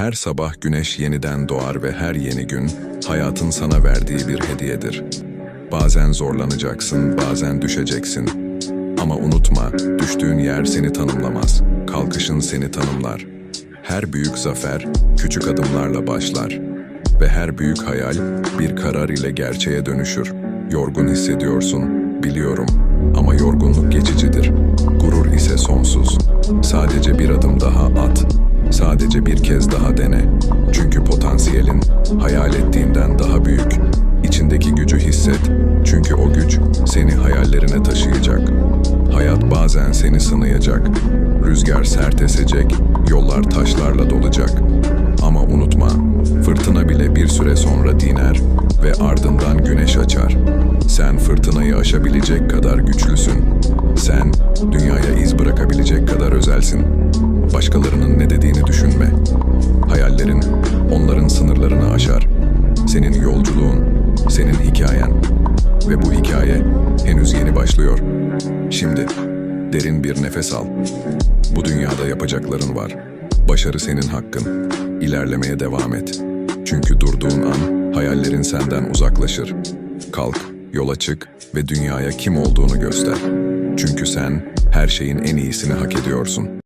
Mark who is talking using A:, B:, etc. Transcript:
A: Her sabah güneş yeniden doğar ve her yeni gün hayatın sana verdiği bir hediyedir. Bazen zorlanacaksın, bazen düşeceksin. Ama unutma, düştüğün yer seni tanımlamaz. Kalkışın seni tanımlar. Her büyük zafer küçük adımlarla başlar ve her büyük hayal bir karar ile gerçeğe dönüşür. Yorgun hissediyorsun, biliyorum ama yorgunluk geçicidir. Gurur ise sonsuz. Sadece bir adım daha at. Sadece bir kez daha dene. Çünkü potansiyelin hayal ettiğinden daha büyük. İçindeki gücü hisset. Çünkü o güç seni hayallerine taşıyacak. Hayat bazen seni sınayacak. Rüzgar sert esecek, yollar taşlarla dolacak. Ama unutma, fırtına bile bir süre sonra diner ve ardından güneş açar. Sen fırtınayı aşabilecek kadar güçlüsün. Sen dünyaya iz bırakabilecek kadar özelsin. Başkalarının ne dediğini düşünme. Hayallerin onların sınırlarını aşar. Senin yolculuğun, senin hikayen ve bu hikaye henüz yeni başlıyor. Şimdi derin bir nefes al. Bu dünyada yapacakların var. Başarı senin hakkın. İlerlemeye devam et. Çünkü durduğun an hayallerin senden uzaklaşır. Kalk, yola çık ve dünyaya kim olduğunu göster. Çünkü sen her şeyin en iyisini hak ediyorsun.